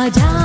allá.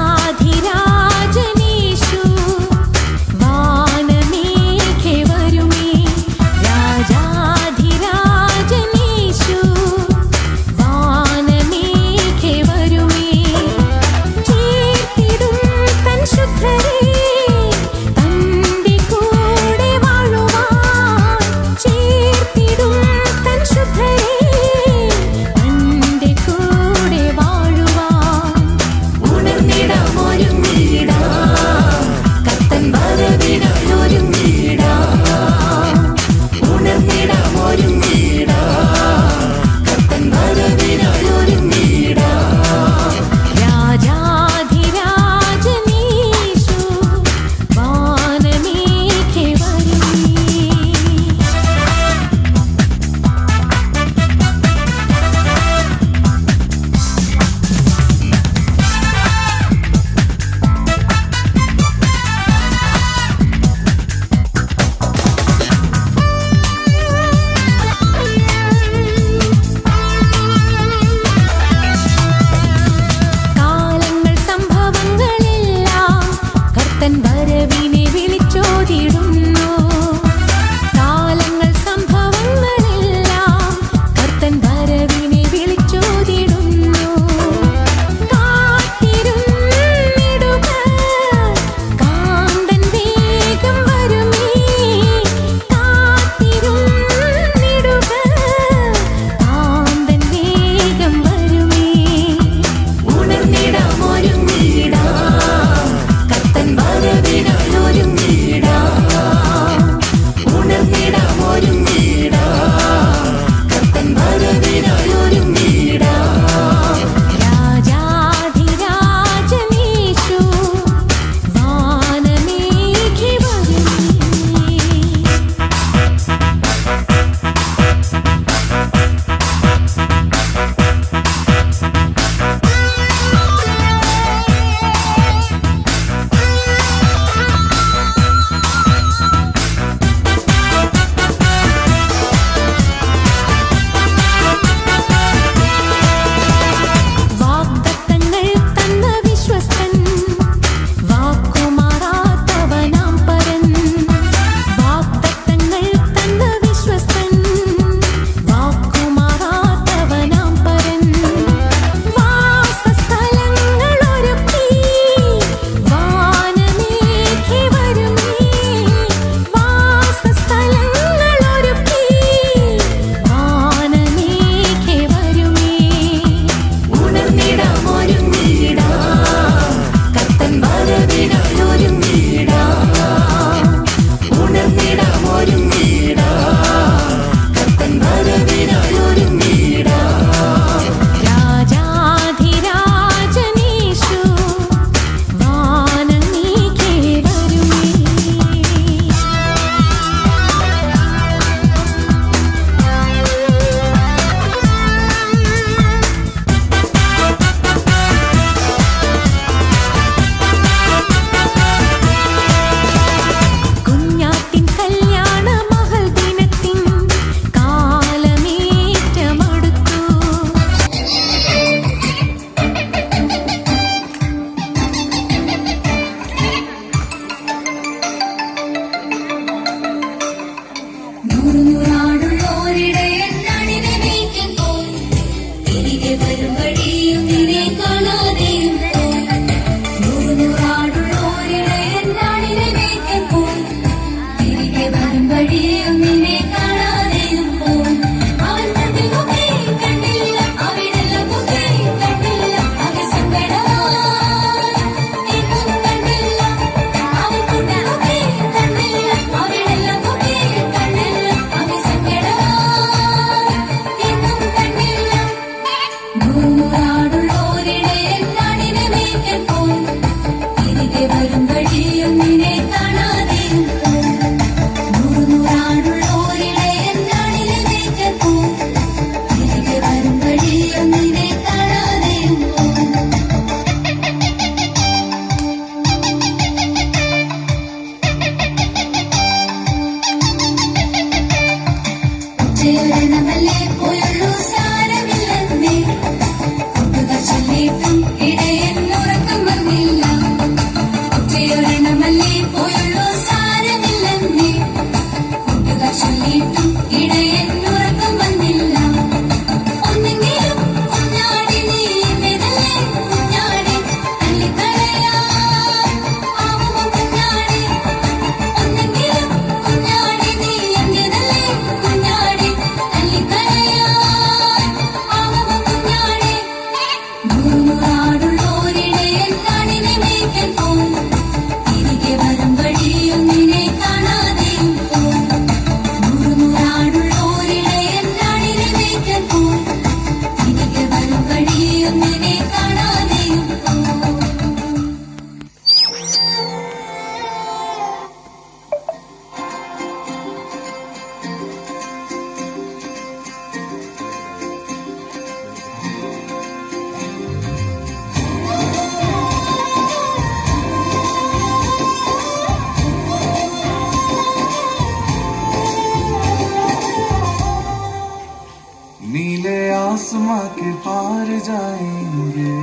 जाएंगे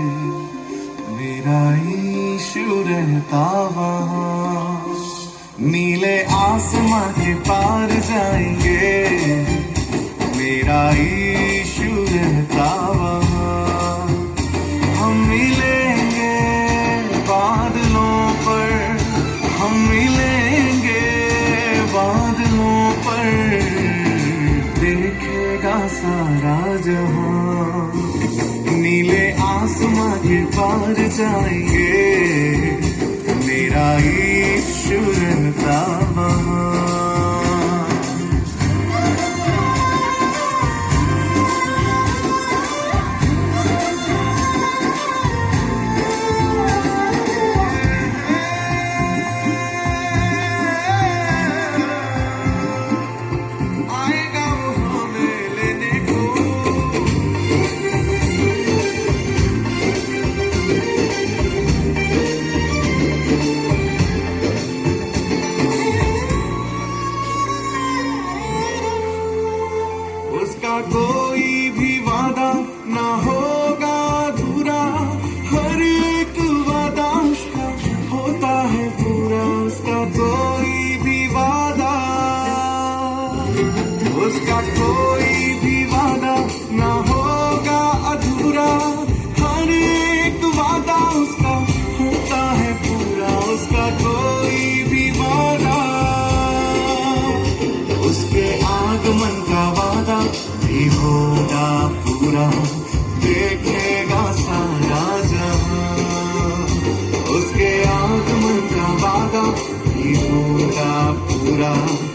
मेरा ईश्वर तावा tell. 啊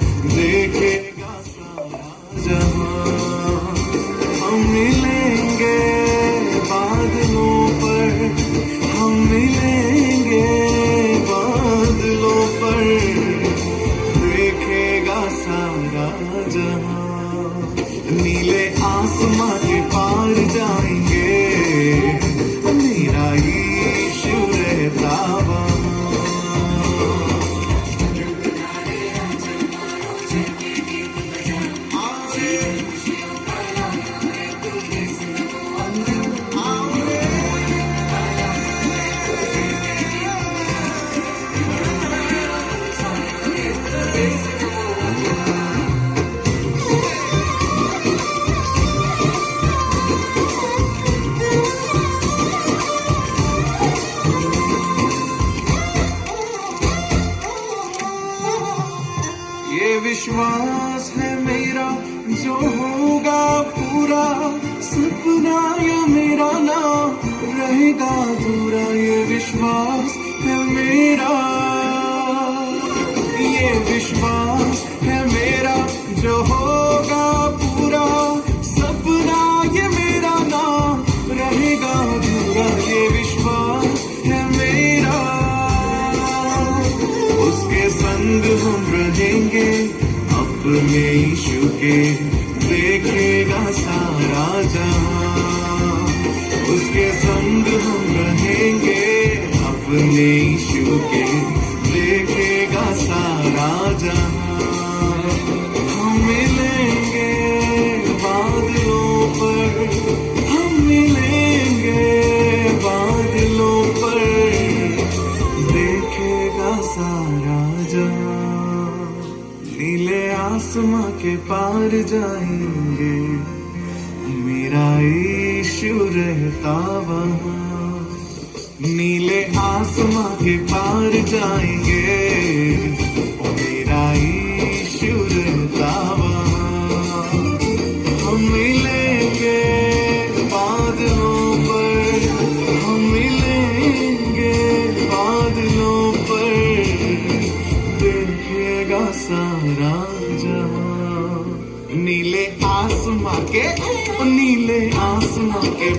संग हम रहेंगे अपने ईशु के। देखेगा सारा जहाँ। उसके संग हम रहेंगे अपने ईशु के। पार जाएँगे। मेरा ईशु रहता वहाँ। नीले आसमां के पार जाएँगे। que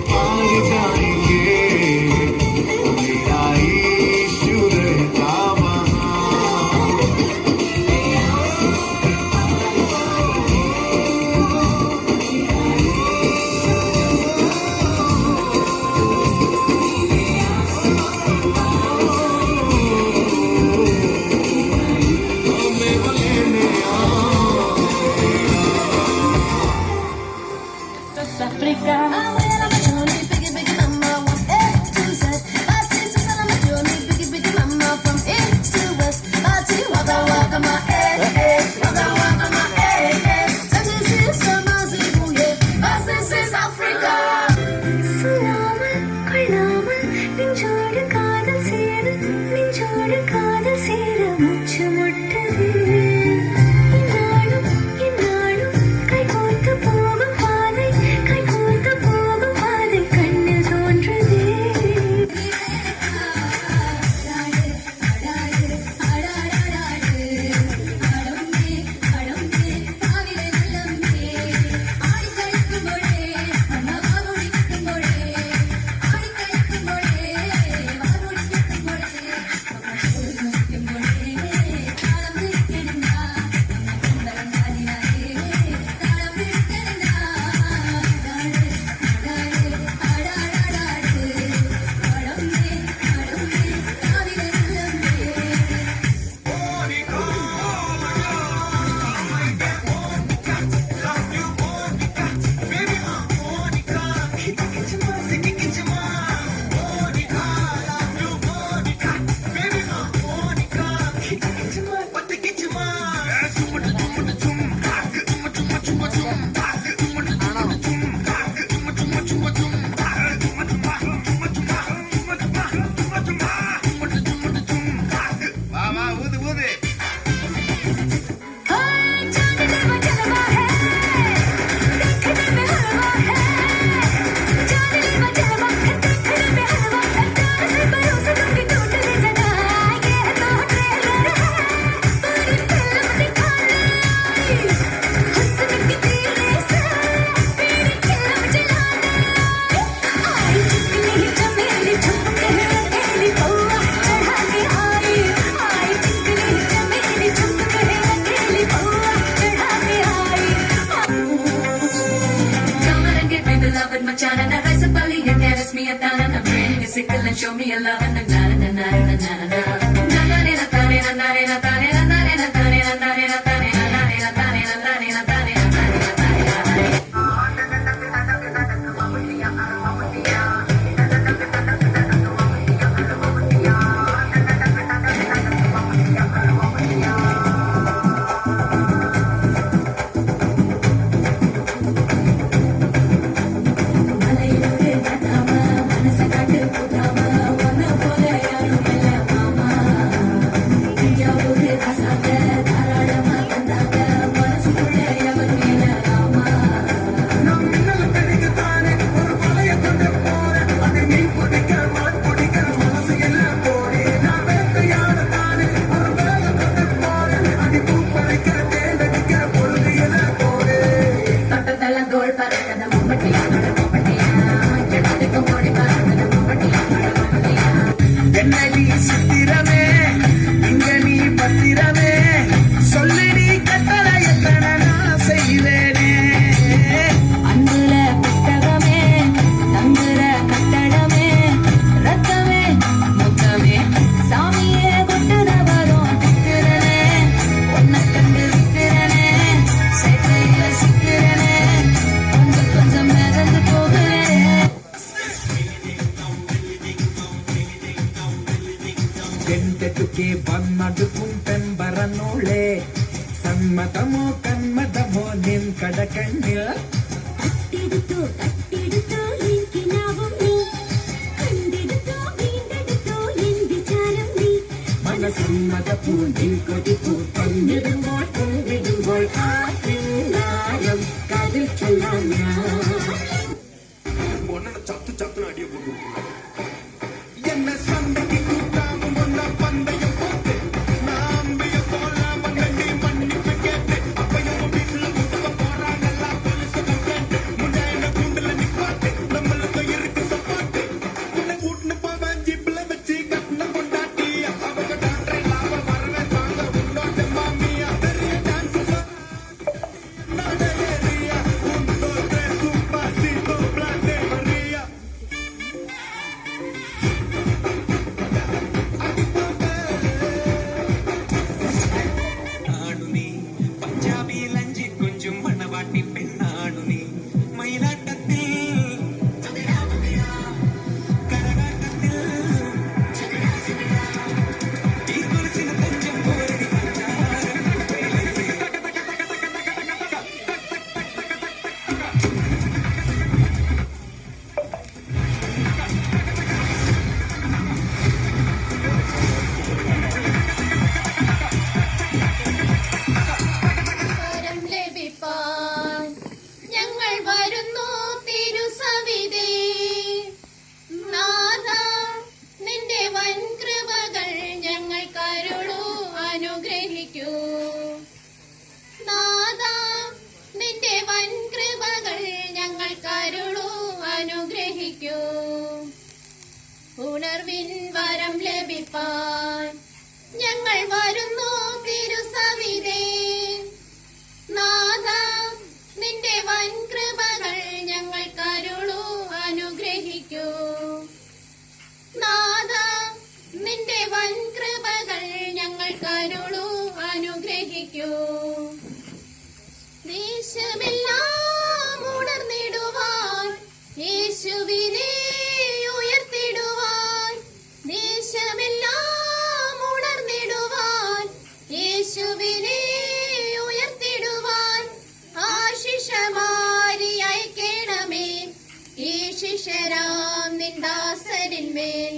നിന്ദാസരിന്മേൽ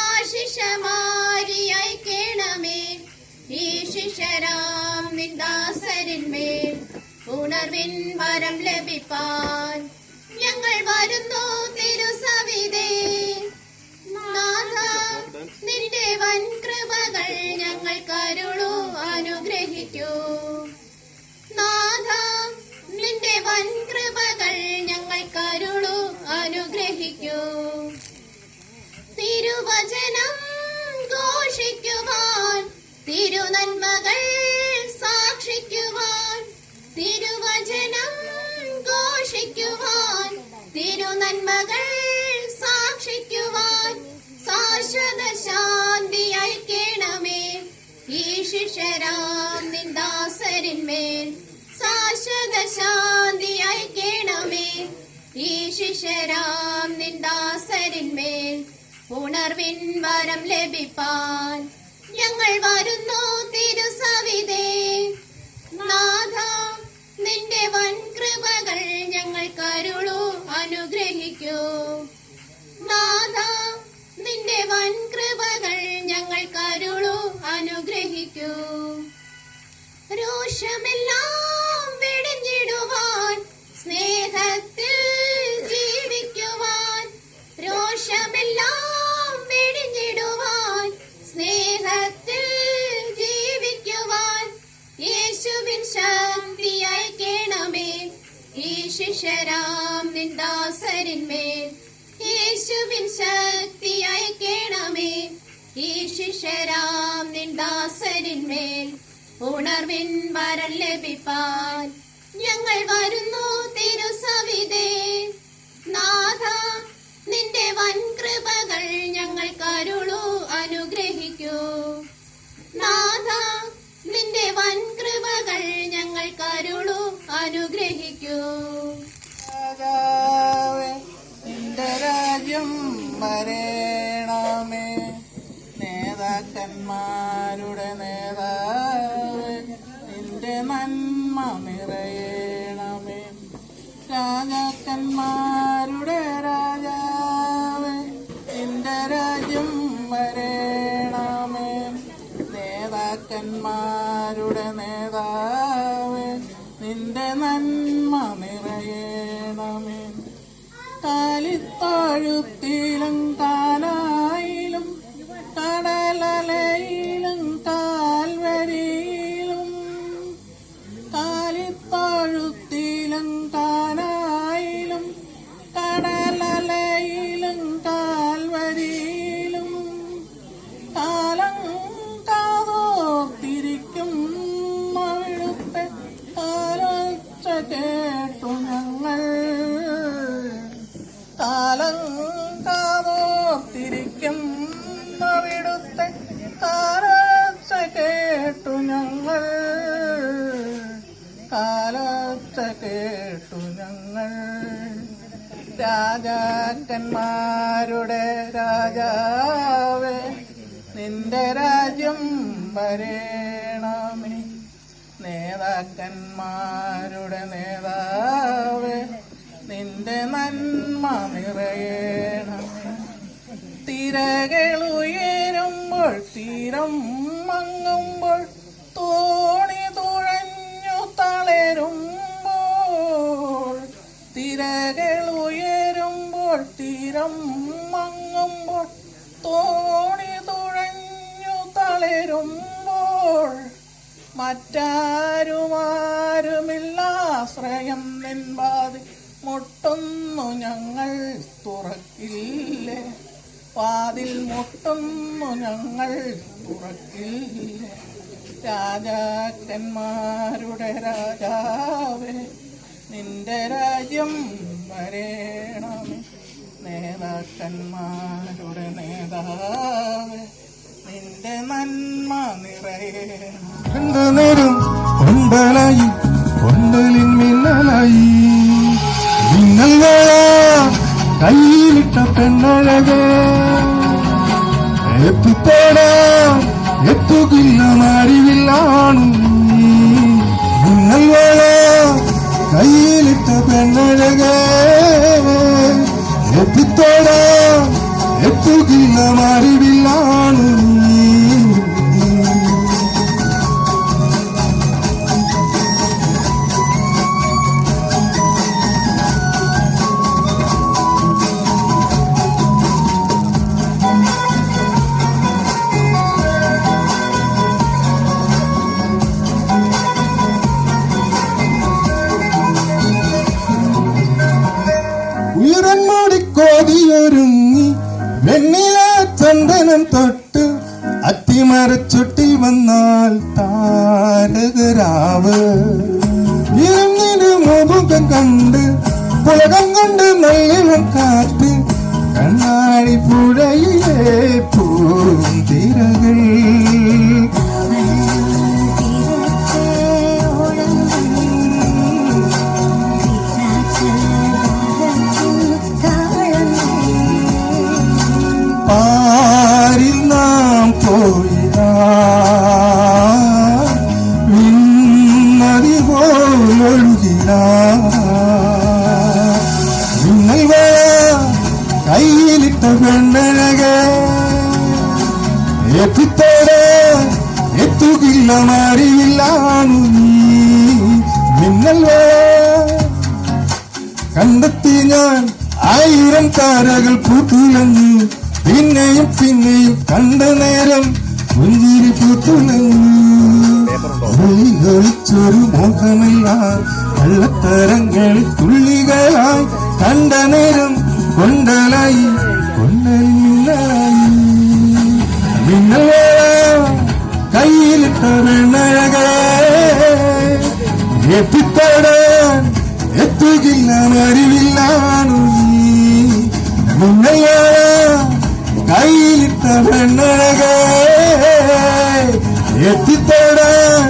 ആശിഷമാരി അയക്കണമേ ഈ ശിശരാം നിന്ദാസരന്മേൽ ഉണർവിൻ വരം ലഭിപ്പാൻ. ഞങ്ങൾ വരുന്നു തിരുസവിതേ നാഥ നിന്റെ വൻ കൃപകൾ ഞങ്ങൾ കരുളു അനുഗ്രഹിക്കൂ. നാഥ നിന്റെ വൻ കൃപകൾ തിരുവചനം ഘോഷിക്കുവാൻ തിരുനന്മകൾ സാക്ഷിക്കുവാൻ തിരുവചനം ഘോഷിക്കുവാൻ തിരുനന്മകൾ സാക്ഷിക്കുവാൻ ശാശ്വത ശാന്തി അയക്കണമേ. ഈ ശിഷ്യരാം നിന്ദാസരിന്മേൽ ശാശ്വത ശാന്തി അയക്കണമേ. ഈ ശിഷ്യരാം നിന്ദാസരിന്മേൽ ഉണർവിൻ വരം ലഭിപ്പാൻ ഞങ്ങൾ വരുന്നു തിരുസവിതേ നാഥ നിന്റെ വൻ കൃപകൾ ഞങ്ങൾ കരുളു അനുഗ്രഹിക്കൂ. നാഥ നിന്റെ വൻ കൃപകൾ ഞങ്ങൾ കരുളു അനുഗ്രഹിക്കൂ. രോഷമെല്ലാം ശിശരാം നിന്ദാസരിന്മേൽ യേശുവിൻ ശക്തി അയക്കണമേ. ഈ ശിശരാം നിന്ദാസരിന്മേൽ ഉണർവിൻ വരം ലഭിപ്പാൻ. ഞങ്ങൾ വരുന്നു തിരുസവിതേ നാഥ നിന്റെ വൻ കൃപകൾ ഞങ്ങൾ കരുളു അനുഗ്രഹിക്കൂ. നാഥ നിന്റെ വൻ ഞങ്ങൾ കരുളു അനുഗ്രഹിക്കൂ. നിന്റെ രാജ്യം വരേണമേ നേതാക്കന്മാരുടെ നേതാവ് നിന്റെ നന്മ നിറയണമേ. രാജാക്കന്മാരുടെ you. രാജാക്കന്മാരുടെ രാജാവേ നിന്റെ രാജ്യം വരേണമേ. നേതാക്കന്മാരുടെ നേതാവേ നിന്റെ നന്മ നിറയണമേ. തിരകളുയരുമ്പോൾ മറ്റാരുമാരുമില്ലാശ്രയം നിൻപാതി മുട്ടുന്നു ഞങ്ങൾ തുറക്കില്ലേ? വാതിൽ മുട്ടുന്നു ഞങ്ങൾ തുറക്കില്ല? രാജാക്കന്മാരുടെ രാജാവേ നിന്റെ രാജ്യം വരേണമേ. നേതാക്കന്മാരുടെ നേതാവേ നിന്റെ നന്മ നിറയണം കണ്ട നേരം കൊണ്ടലായി കൊണ്ടലിൻ മിന്നലായി മിന്നൽ വേള കയ്യിലിട്ട പെണ്ണഴകേ എത്തിത്തോട എത്തുകില്ല മാറിവില്ലാണ് മിന്നൽ വേള കയ്യിലിട്ട പെണ്ണഴകേ എത്തിത്തോട എത്തുകില്ല മാറിവില്ലാണ് അത്തിമരച്ചൊട്ടിൽ വന്നാൽ താരകരാവ്. മുഖം കണ്ട് പുലകം കൊണ്ട് നല്ല കാത്ത് കണ്ണാടി പുഴയിലെ പൂന്തിരകൾ. പാരിൽ നാം പോയിടാ വിണ്ണതി പോലൊഴുകിടാ വേള കയ്യിലിട്ട പെണ്ണഴകെ. എത്തിത്തോടെ എത്തുകില്ല മാറിയില്ലാണ് നീ. മിന്നൽ കണ്ടെത്തി ഞാൻ ആയിരം താരകൾ പൂത്തുലഞ്ഞു പിന്നെയും പിന്നെയും കണ്ട നേരം പുഞ്ചിരി പൂത്തുലഞ്ഞു ഒളിച്ചൊരു മോഹമില്ല കള്ളത്തരങ്ങളിൽ തുള്ളികളായി കണ്ട നേരം കൊണ്ടലായി കൊണ്ടലില്ലായി വേള കയ്യിലിട്ട വെണ്ണഴകേ എത്തിത്തോടാൻ എത്തുകില്ല അറിവില്ലാണ് നീ. മുന്നയ കയ്യിലിട്ട പെണ്ണഴകേ എത്തിത്തോടാൻ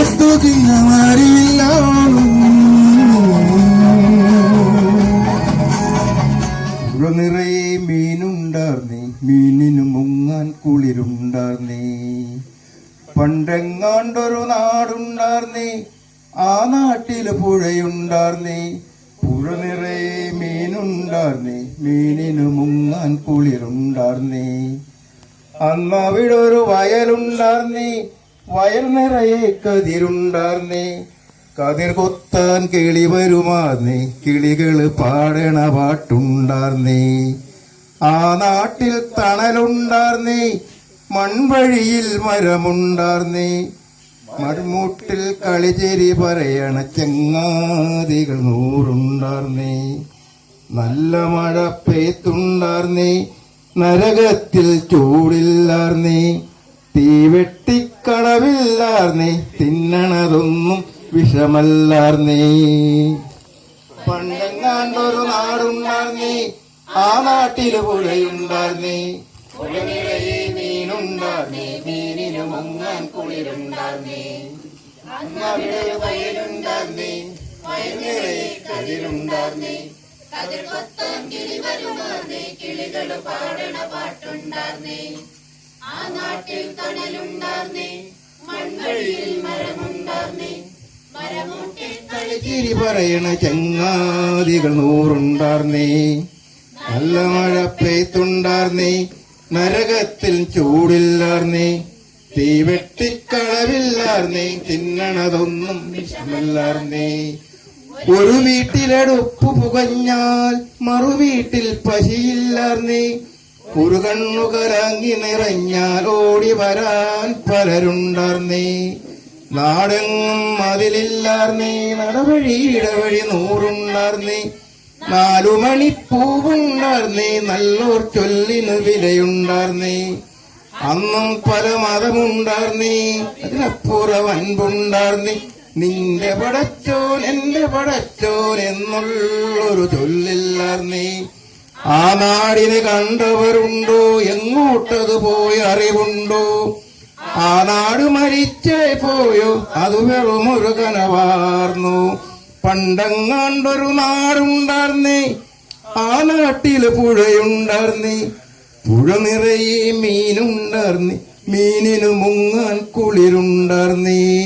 എത്തുകില്ല പുഴ നിറയെ മീനുണ്ടാർന്നേ മീനിനു മുങ്ങാൻ കുളിരുണ്ടാർന്നേ പണ്ടെങ്ങാണ്ടൊരു നാടുണ്ടാർന്നേ ആ നാട്ടിൽ പുഴയുണ്ടാർന്നേ പുഴ നിറയെ മീനുണ്ടാർന്നേ മീനിന് മുങ്ങാൻ കുളിരുണ്ടാർന്നേ അന്നവിടൊരു വയലുണ്ടാർന്നേ വയൽ നിറയെ കതിരുണ്ടാർന്നേ. കതിർ കൊത്താൻ കിളി വരുമാർന്നേ കിളികൾ പാടണ പാട്ടുണ്ടാർന്നേ. ആ നാട്ടിൽ തണലുണ്ടാർന്നേ മൺവഴിയിൽ മരമുണ്ടാർന്നേ. മൺമൂട്ടിൽ കളിചേരി പറയണ ചെങ്ങാതികൾ നൂറുണ്ടാർന്നേ. നല്ല മഴ പെയ്ത്തുണ്ടാർന്നേ നരകത്തിൽ ചൂടില്ലാർന്നേ തീവെട്ടിക്കടവില്ലാർന്നേ തിന്നണതൊന്നും വിഷമല്ലാർന്നേ. പണ്ടെങ്ങാണ്ടൊരു നാടുണ്ടാർന്നേ ആ നാട്ടിൽ പുഴയുണ്ടാർന്നേ. പുഴനിറയെ മീനുണ്ടാർന്നേ മീനിന് മുങ്ങാൻ കുളിരുണ്ടാർന്നേ. അന്നവിടെ ഒരു തണലുണ്ടാർന്നേ. മൺവഴിയിൽ മരമുണ്ടാർന്നേ. മരമൂട്ടിൽ കളിചിരി പറയണ ചങ്ങാതികൾ നൂറുണ്ടാർന്നേ. നല്ല മഴ പെയ്ത്തുണ്ടാർന്നേ. നരകത്തിൽ ചൂടില്ലാർന്നേ. തീവെട്ടിക്കളവില്ലാർന്നേ. തിന്നണതൊന്നും വിഷമല്ലാർന്നേ. ഒരു വീട്ടിലെടുപ്പു പുകഞ്ഞാൽ മറു വീട്ടിൽ പശിയില്ലാർന്നേ. ഒരു കണ്ണു കലങ്ങി നിറഞ്ഞാൽ ഓടി വരാൻ പലരുണ്ടാർന്നേ. നാടെങ്ങും മതിലില്ലാർന്നേ നടവഴി ഇടവഴി നൂറുണ്ടാർന്നേ. നാലു മണിപ്പൂവുണ്ടാർന്നേ നല്ലോർ ചൊല്ലിന് വിലയുണ്ടാർന്നേ. അന്നും പല മതമുണ്ടാർന്നേ. അതിനപ്പുറം അൻപുണ്ടാർന്നേ. നിന്റെ പടച്ചോൻ എന്റെ പടച്ചോൻ എന്നുള്ളൊരു ചൊല്ലില്ലാർന്നേ ആ നാടിനെ കണ്ടവരുണ്ടോ? എങ്ങോട്ടത് പോയി അറിവുണ്ടോ? ആ നാട് മരിച്ചേ പോയോ? അത് വെറുമൊരു കനവാർന്നു പണ്ടങ്ങാണ്ടൊരു നാടുണ്ടാർന്നേ. ആ നാട്ടിൽ പുഴയുണ്ടാർന്നേ. പുഴ നിറയെ മീനുണ്ടാർന്നേ. മീനിനു മുങ്ങാൻ കുളിരുണ്ടാർന്നേ.